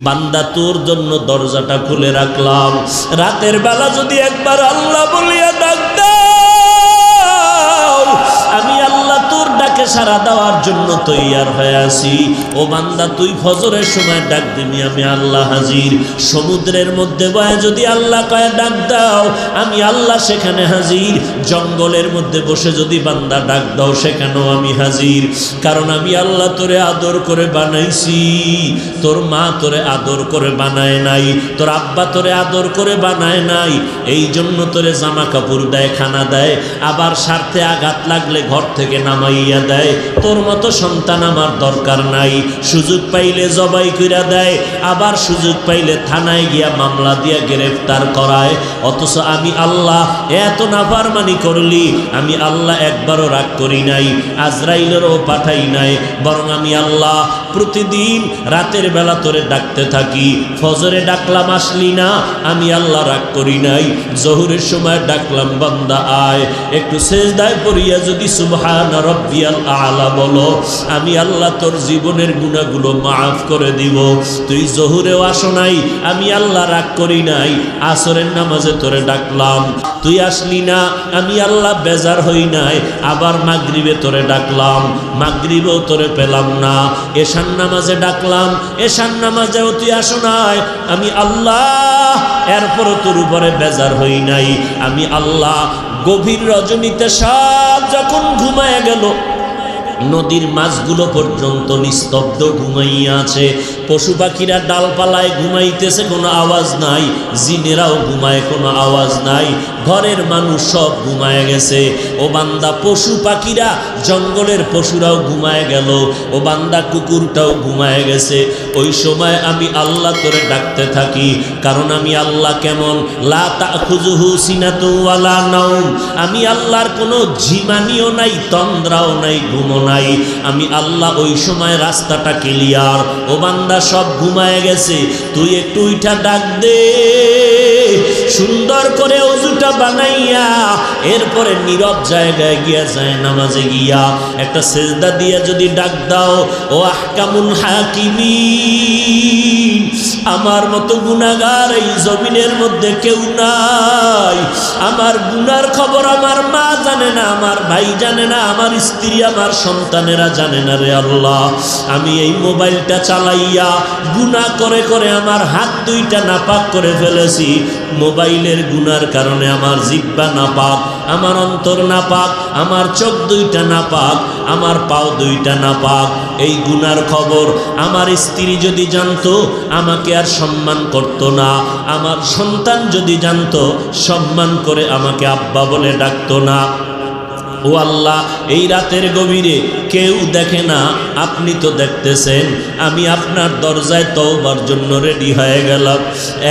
বান্দা তোর জন্য দরজাটা খুলে রাখলাম। রাতের বেলা যদি একবার আল্লাহ বলিয়া ডাক ডাকে সারা দেওয়ার জন্য তৈয়ার হয়ে আছি। ও বান্দা, তুই ফজরের সময় ডাক দিবি, আমি আল্লাহ হাজির। সমুদ্রের মধ্যে বয়ে যদি আল্লাহ কয়ে ডাক দাও, আমি আল্লাহ সেখানে হাজির। জঙ্গলের মধ্যে বসে যদি বান্দা ডাক দাও, সেখানেও আমি হাজির। কারণ আমি আল্লাহ তোরে আদর করে বানাইছি। তোর মা তোরে আদর করে বানায় নাই, তোর আব্বা তোরে আদর করে বানায় নাই। এই জন্য তোরে জামা কাপড় দেয়, খানা দেয়। আবার স্বার্থে আঘাত লাগলে ঘর থেকে নামাইয়া দেয়, তোর মতো সন্তান আমার দরকার নাই। সুযোগ পাইলে জবাই কইরা দেয়, আবার সুযোগ পাইলে থানায় গিয়া মামলা দিয়া গ্রেফতার করায়। অথচ আমি আল্লাহ, এত নাফারমানি করলি, আমি আল্লাহ একবারও রাগ করি নাই, আজরাইলেরও পাঠাই নাই, বরং আমি আল্লাহ প্রতিদিন রাতের বেলা তোরে ডাকতে থাকি, ফজরে ডাকলাম আসলি না, আমি আল্লাহ রাগ করি নাই, জহুরের সময় ডাকলাম, বান্দা আয়, একটু শেষ সেজদায় পড়িয়া যদি সুবহান রব্বিয়াল আলা বলো, আমি আল্লাহ তোর জীবনের গুণাগুলো মাফ করে দিব। তুই জহুরেও আসো নাই, আমি আল্লাহ রাগ করি নাই, আসরের নামাজে তোরে ডাকলাম। তুই আসলি না, আমি আল্লাহ বেজার হই নাই, আবার মাগরিবে তোরে ডাকলাম। মাগরিবেও তোরে পেলাম না। এশান নামাজে ডাকলাম এশান নামাজেও তুই আসো নাই, আমি আল্লাহ এরপরও তোর উপরে বেজার হই নাই। আমি আল্লাহ গভীর রজনীতে সব যখন ঘুমায় গেল নদীর মাছগুলো পর্যন্ত নিস্তব্ধ ঘুমাইয়া আছে। পশু পাখিরা ডালপালায় ঘুমাইতেছে, কোনো আওয়াজ নাই। জিনেরাও ঘুমায়, কোনো আওয়াজ নাই। ঘরের মানুষ সব ঘুমায় গেছে। ও বান্দা, পশু পাখিরা, জঙ্গলের পশুরাও ঘুমায় গেল। ও বান্দা, কুকুরটাও ঘুমায় গেছে। ওই সময় আমি আল্লাহ করে ডাকতে থাকি, কারণ আমি আল্লাহ কেমন? লা আমি আল্লাহর কোনো ঝিমানিও নাই, তন্দ্রাও নাই ঘুমো নাই। আমি আল্লাহ ওই সময় রাস্তাটা ক্লিয়ার। ও বান্দা সব ঘুমায় গেছে। তুই একটু ডাক দে। সুন্দর করে অজুটা বানাইয়া, এরপরে নীরব জায়গায় গিয়া যায় নামাজে গিয়া। একটা সেজদা দিয়া যদি ডাক দাও, ও আহকামুল হাকিমি আমার মতো গুণাগার এই জমিনের মধ্যে কেউ নাই। আমার গুনার খবর আমার মা জানে না, আমার ভাই জানে না, আমার স্ত্রী, আমার সন্তানেরা জানে না রে আল্লাহ। আমি এই মোবাইলটা চালাইয়া গুণা করে করে আমার হাত দুইটা নাপাক করে ফেলেছি। মোবাইলের গুনার কারণে আমার জিব্বা নাপাক, আমার অন্তর নাপাক, আমার চোখ দুইটা নাপাক, আমার পাও দুইটা নাপাক এই গুনার খবর। আমার স্ত্রী যদি জানতো, আমাকে আর সম্মান করতো না। আমার সন্তান যদি জানতো, সম্মান করে আমাকে আব্বা বলে ডাকতো না। ও আল্লাহ, এই রাতের গভীরে কেউ দেখে না, আপনি তো দেখতেছেন, আমি আপনার দরজায় তওবার জন্য রেডি হয়ে গেলাম।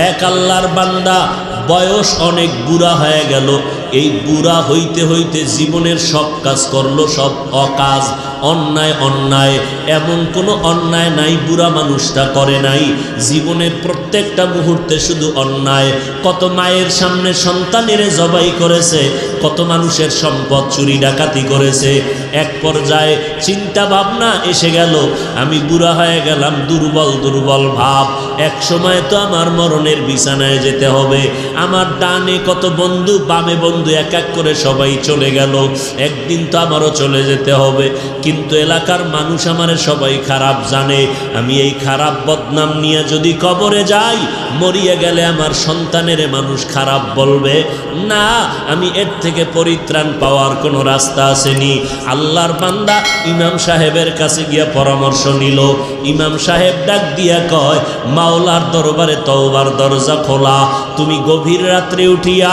এক আল্লাহর বান্দা, বয়স অনেক বুড়া হয়ে গেল। এই বুড়া হইতে হইতে জীবনের সব কাজ করল সব অকাজ অন্যায় অন্যায়, এমন কোনো অন্যায় নাই, বুড়া মানুষটা করে নাই। জীবনের প্রত্যেকটা মুহূর্তে শুধু অন্যায়। কত মায়ের সামনে সন্তানের জবাই করেছে, কত মানুষের সম্পদ চুরি ডাকাতি করেছে। এক পর্যায়ে চিন্তা ভাবনা এসে গেল, আমি বুড়া হয়ে গেলাম দুর্বল দুর্বল ভাব। এক সময় তো আমার মরণের বিছানায় যেতে হবে। আমার ডানে কত বন্ধু, বামে বন্ধু এক এক করে সবাই চলে গেল। একদিন তো আমারও চলে যেতে হবে। কিন্তু এলাকার মানুষ আমারে সবাই খারাপ জানে। আমি এই খারাপ বদনাম নিয়ে যদি কবরে যাই, মরিয়ে গেলে আমার সন্তানের মানুষ খারাপ বলবে। না, আমি এর থেকে পরিত্রাণ পাওয়ার কোনো রাস্তা আসেনি। আল্লাহর বান্দা ইমাম সাহেবের কাছে গিয়া পরামর্শ নিল। ইমাম সাহেব ডাক দিয়া কয়, মাওলার দরবারে তওবার দরজা খোলা। তুমি গভীর রাত্রে উঠিয়া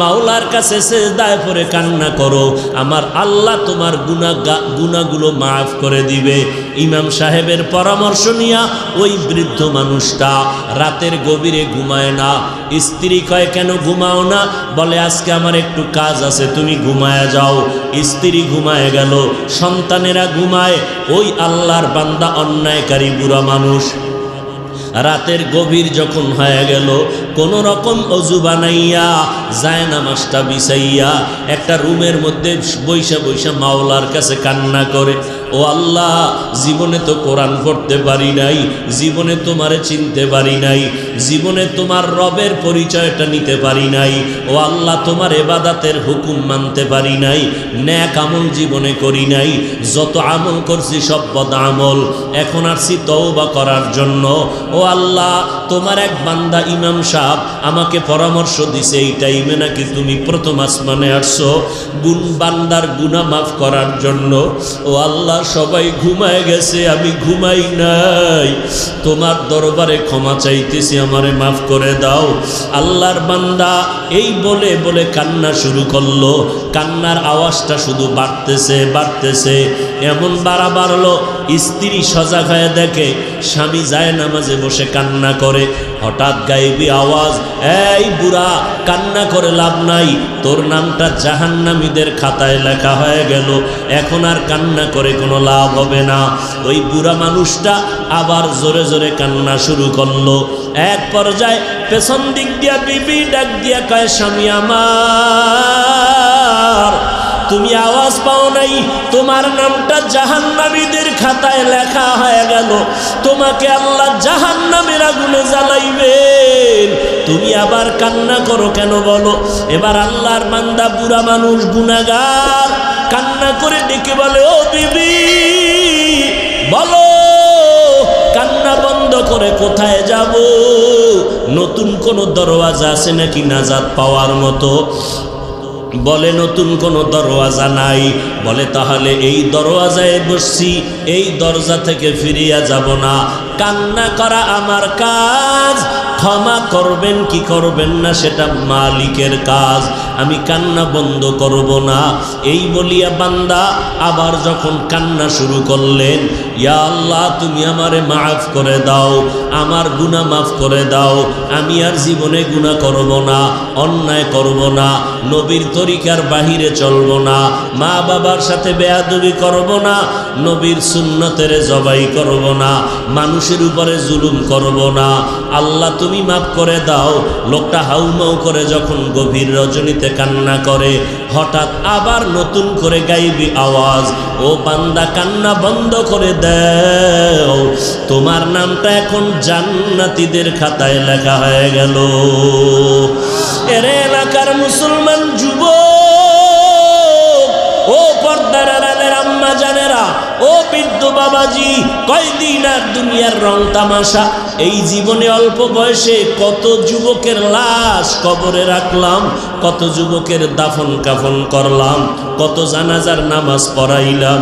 মাওলার কাছে সে দায় পরে কান্না করো। আমার আল্লাহ তোমার গুণা গুণাগুলো মাফ করে দিবে। ইমাম সাহেবের পরামর্শ নিয়া ওই বৃদ্ধ মানুষটা রাতের গভীরে ঘুমায় না। স্ত্রী কয়, কেন ঘুমাও না? বলে, আজকে আমার একটু কাজ আছে, তুমি ঘুমায় যাও। স্ত্রী ঘুমায় গেল, সন্তানেরা ঘুমায়। ওই আল্লাহর বান্দা, অন্যায়কারী বুড়া মানুষ। রাতের গভীর যখন হয়ে গেল, কোন রকম অজু বানাইয়া যায় নামাজটা বিছাইয়া, একটা রুমের মধ্যে বৈশা বৈশা মাওলার কাছে কান্না করে, ও আল্লাহ, জীবনে তো কোরআন পড়তে পারি নাই, জীবনে তোমারে চিনতে পারি নাই জীবনে তোমার রবের পরিচয়টা নিতে পারি নাই। ও আল্লাহ, তোমার এবাদাতের হুকুম মানতে পারি নাই। ন্যাক আমল জীবনে করি নাই। যত আমল করছি সব পদ আমল। এখন আসছি তওবা করার জন্য। ও আল্লাহ, তোমার এক বান্দা ইমাম সাহেব আমাকে পরামর্শ দিছে, এই টাইমে নাকি তুমি প্রথম আসমানে আসছো। গুণ বান্দার গুণা মাফ করার জন্য। ও আল্লাহ, সবাই ঘুমায় গেছে, আমি ঘুমাই নাই। তোমার দরবারে ক্ষমা চাইতেছি আমারে মাফ করে দাও। আল্লাহর বান্দা এই বলে বলে কান্না শুরু করল। কান্নার আওয়াজটা শুধু বাড়তেছে বাড়তেছে। এমন বাড়া বাড়লো, স্ত্রী সজাগ হয়ে দেখে স্বামী যায় নামাজে বসে কান্না করে। হঠাৎ গাইবি আওয়াজ, এই বুড়া, কান্না করে লাভ নাই। তোর নামটা জাহান্নামীদের খাতায় লেখা হয়ে গেল। এখন আর কান্না করে কোনো লাভ হবে না। ওই বুড়া মানুষটা আবার জোরে জোরে কান্না শুরু করল। এক পর্যায়ে পেছন দিক দিয়া বিবি ডাক দিয়া কয়, স্বামী আমার, তুমি আওয়াজ পাও নাই। তোমার নামটা জাহান্নামীদের খাতায় লেখা হয়ে গেল। তোমাকে আল্লাহ জাহান্নামের আগুনে জ্বালাইবেন। তুমি আবার কান্না করো কেন বলো? এবার আল্লাহর মান্দা বুড়া মানুষ গুনাগার কান্না করে ডেকে বলে, ও বিবি, বলো করে কোথায় যাব? নতুন কোনো দরওয়াজা আছে নাকি নাজাদ পাওয়ার মতো? বলে, নতুন কোনো দরওয়াজা নাই। বলে, তাহলে এই দরওয়াজায় বসছি, এই দরজা থেকে ফিরিয়া যাব না। কান্না করা আমার কাজ, ক্ষমা করবেন কি করবেন না সেটা মালিকের কাজ। আমি কান্না বন্ধ করব না। এই বলিয়া বান্দা আবার যখন কান্না শুরু করলেন, ইয়া আল্লাহ, তুমি আমারে মাফ করে দাও, আমার গুনাহ মাফ করে দাও, আমি আর জীবনে গুনাহ করব না, অন্যায় করব না, নবীর তরিকার বাহিরে চলব না মা বাবার সাথে বেয়াদবি করব না, নবীর সুন্নতের জবাই করব না, মানুষের উপরে জুলুম করব না। আল্লাহ, তুমি মাফ করে দাও। লোকটা হাউমাউ করে যখন গভীর রজনীতে কান্না করে, হঠাৎ আবার নতুন করে গাইবি আওয়াজ, ও বান্দা, কান্না বন্ধ করে দাও, তোমার নামটা এখন জান্নাতীদের খাতায় লেখা হয়ে গেল। এর এলাকার মুসলমান যুব ও পর্দার আড়ালের আম্মা জানেরা, ও বৃদ্ধ বাবাজি, কয়দিন আর দুনিয়ার রং তামাশা? এই জীবনে অল্প বয়সে কত যুবকের লাশ কবরে রাখলাম কত যুবকের দাফন কাফন করলাম, কত জানাজার নামাজ পড়াইলাম,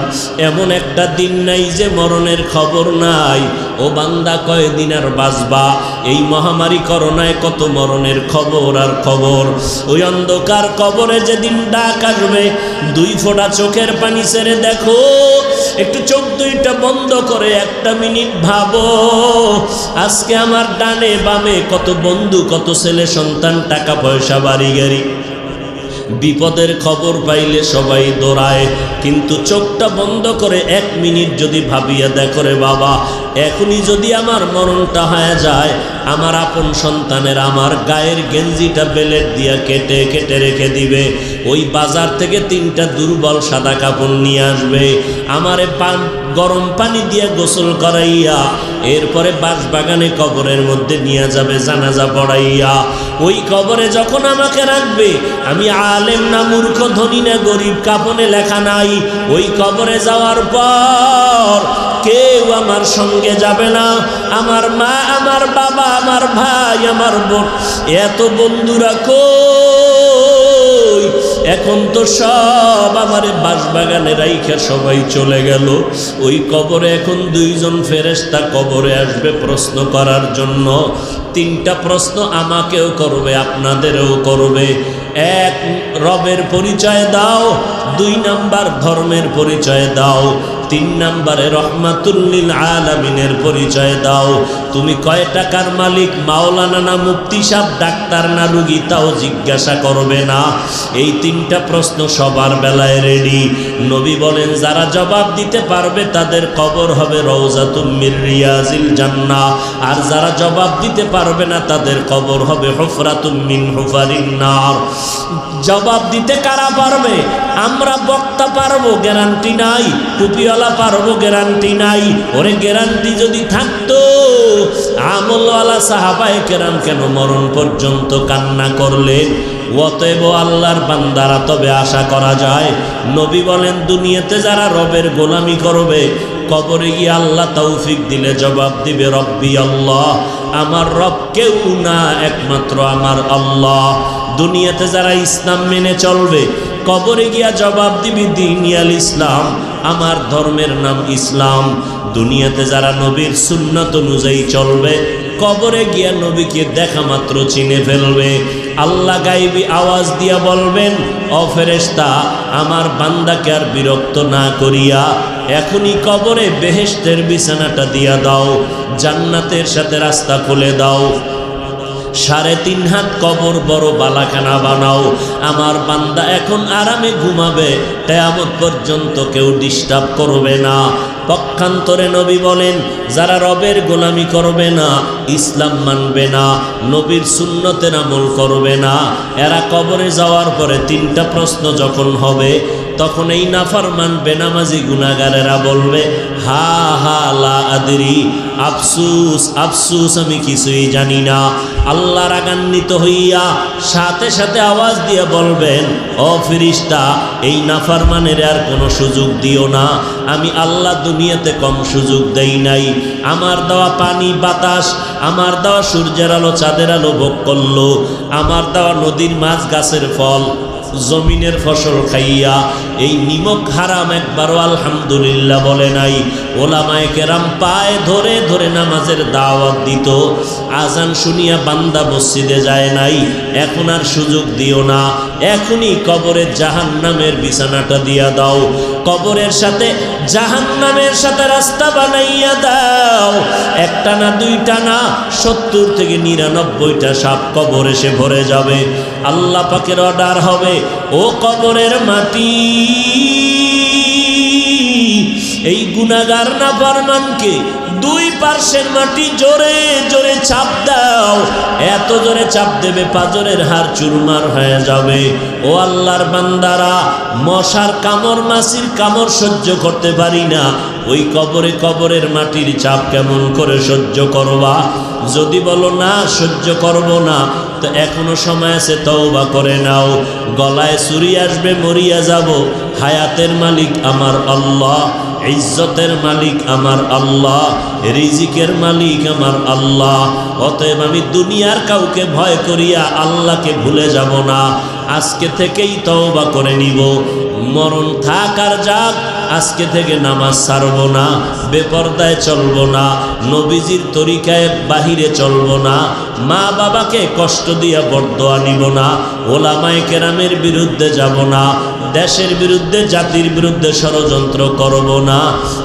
এমন একটা দিন নাই যে মরণের খবর নাই। ও বান্দা কয়দিন আর বাঁচবা? এই মহামারী করোনায় কত মরণের খবর আর খবর? ওই অন্ধকার কবরে যেদিন ডাক আসবে, দুই ফোঁটা চোখের পানি ছেড়ে দেখো, একটু চোখ দুইটা বন্ধ করে একটা মিনিট ভাবো, আজকে আমার ডানে বামে কত বন্ধু, কত ছেলে সন্তান, টাকা পয়সা, বাড়ি গাড়ি। বিপদের খবর পাইলে সবাই দৌড়ায়। কিন্তু চোখটা বন্ধ করে এক মিনিট যদি ভাবিয়া দেখো রে বাবা, এখনই যদি আমার মরণটা হয়ে যায়, আমার আপন সন্তানের আমার গায়ের গেঞ্জিটা বেলেট দিয়া কেটে কেটে রেখে দিবে। ওই বাজার থেকে তিনটা দুর্বল সাদা কাপড় নিয়ে আসবে। আমারে পান, গরম পানি দিয়ে গোসল করাইয়া, এরপরে বাঁশবাগানে কবরের মধ্যে নিয়ে যাবে জানাজা পড়াইয়া। ওই কবরে যখন আমাকে রাখবে, আমি আলেম না মূর্খ, ধনী না গরিব কাপনে লেখা নাই। ওই কবরে যাওয়ার পর কেউ আমার সঙ্গে যাবে না। আমার মা, আমার বাবা, আমার ভাই, আমার বোন, এত বন্ধুরা কই এখন তো সব আমার বাসবাগানে রাইখা সবাই চলে গেল। ওই কবরে এখন দুইজন ফেরেস্তা কবরে আসবে প্রশ্ন করার জন্য। তিনটা প্রশ্ন আমাকেও করবে, আপনাদেরও করবে। এক, রবের পরিচয় দাও। দুই নাম্বার, ধর্মের পরিচয় দাও। তিন নাম্বারে রহমাতুল্লিল আলামিনের পরিচয় দাও। তুমি কয় টাকার মালিক? মাওলানা না মুক্তি সাহ ডাক্তার না রুগী? তাও জিজ্ঞাসা করবে না। এই তিনটা প্রশ্ন সবার বেলায় রেডি নবী বলেন, যারা জবাব দিতে পারবে তাদের কবর হবে রৌজাতুম্মির রিয়াজিল জান্না আর যারা জবাব দিতে পারবে না তাদের কবর হবে হফরাতুম্মিন হুফারিন নার। জবাব দিতে কারা পারবে? আমরা বক্তা পারব, গ্যারান্টি নাই। টুপিওয়ালা পারব গ্যারান্টি নাই। ওরে গ্যারান্টি যদি থাকতো, আমলওয়ালা সাহাবায়ে কেরাম কেন মরণ পর্যন্ত কান্না করলেন অতএব আল্লাহর বান্দারা তবে আশা করা যায়, নবী বলেন, দুনিয়াতে যারা রবের গোলামি করবে, কবরে গিয়ে আল্লাহ তৌফিক দিলে জবাব দিবে রব্বি আল্লাহ। আমার রব কেউ না, একমাত্র আমার আল্লাহ। দুনিয়াতে যারা ইসলাম মেনে চলবে, কবরে গিয়া জবাব দিবি দিনিয়াল ইসলাম। আমার ধর্মের নাম ইসলাম। দুনিয়াতে যারা নবীর সুন্নত অনুযায়ী চলবে, কবরে গিয়া নবীকে দেখা মাত্র চিনে ফেলবে। আল্লাহ গাইবি আওয়াজ দিয়া বলবেন অফেরেস্তা আমার বান্দাকে আর বিরক্ত না করিয়া এখনই কবরে বেহেস্তের বিছানাটা দিয়া দাও, জান্নাতের সাথে রাস্তা খুলে দাও। সাড়ে তিন হাত কবর বড় বালাখানা বানাও। আমার বান্দা এখন আরামে ঘুমাবে, কেয়ামত পর্যন্ত কেউ ডিস্টার্ব করবে না। পক্ষান্তরে নবী বলেন, যারা রবের গোলামি করবে না, ইসলাম মানবে না, নবীর সুন্নতের আমল করবে না। এরা কবরে যাওয়ার পরে তিনটা প্রশ্ন যখন হবে, তখন এই নাফারমান বেনামাজি গুনাগারেরা বলবে হা হা, লা আদরি। আফসুস আফসুস, আমি কিছুই জানি না। আল্লাহ রাগান্বিত হইয়া সাথে সাথে আওয়াজ দিয়ে বলবেন, ও ফিরিস্তা, এই নাফারমানের আর কোনো সুযোগ দিও না। আমি আল্লাহ দুনিয়াতে কম সুযোগ দেই নাই। আমার দেওয়া পানি বাতাস, আমার দেওয়া সূর্যের আলো চাঁদের আলো ভোগ করল। আমার দেওয়া নদীর মাছ গাছের ফল, জমিনের ফসল খাইয়া এই নিমক হারাম একবারও আলহামদুলিল্লাহ বলে নাই। ওলামায় কেরাম পায়ে ধরে ধরে নামাজের দাওয়াত দিত। আজান শুনিয়া বান্দা মসজিদে যায় নাই। এখন আর সুযোগ দিও না। এখনই কবরের জাহান নামের বিছানাটা দিয়া দাও। কবরের সাথে জাহান নামের সাথে রাস্তা বানাইয়া দাও। একটা না দুইটা না, সত্তর থেকে নিরানব্বইটা সাপ কবর এসে ভরে যাবে। আল্লাহ পাকের অর্ডার হবে। ও কবরের মাটি। এই গুনাগার না ফরমানকে দুই পার্শ্বের মাটি জোরে জোরে চাপ দাও। এত জোরে চাপ দেবে পাজরের হার চুরমার হয়ে যাবে। ও আল্লাহর বান্দারা, মশার কামড়, মাসির কামড় সহ্য করতে পারি না। ওই কবরে কবরের মাটির চাপ কেমন করে সহ্য করবা? যদি বলো, না, সহ্য করব না। তো এখনও সময় আছে, তওবা করে নাও। গলায় চুরি আসবে, মরিয়া যাব। হায়াতের মালিক আমার আল্লাহ, ইজ্জতের মালিক আমার আল্লাহ, রিজিকের মালিক আমার আল্লাহ। অতএব আমি দুনিয়ার কাউকে ভয় করিয়া আল্লাহকে ভুলে যাব না। আজকে থেকেই তওবা করে নিব। মরণ থাক আর যাক, আজকে থেকে নামাজ ছাড়ব না। বেপর্দায় চলবো না, নবীজির তরিকায় বাহিরে চলবো না, মা বাবাকে কষ্ট দিয়া বরদোয়া নিব না, ওলামায় কেরামের বিরুদ্ধে যাব না, দেশের বিরুদ্ধে জাতির বিরুদ্ধে ষড়যন্ত্র করব না।